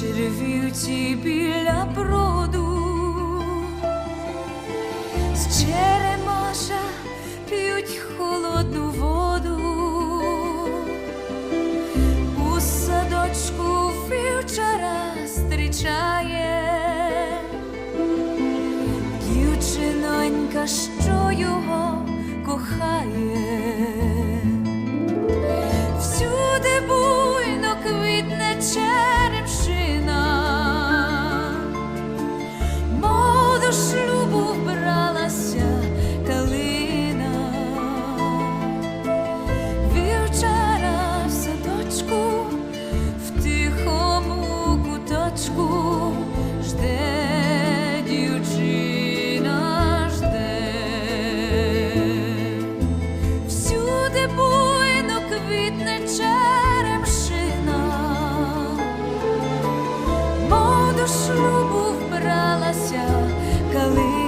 червівці біля броду, з черемаша п'ють холодну воду, у садочку вівчара зустрічає. Дівчинонька, що його кохає. квітне черемшина, бо до шлюбу вбралася калина.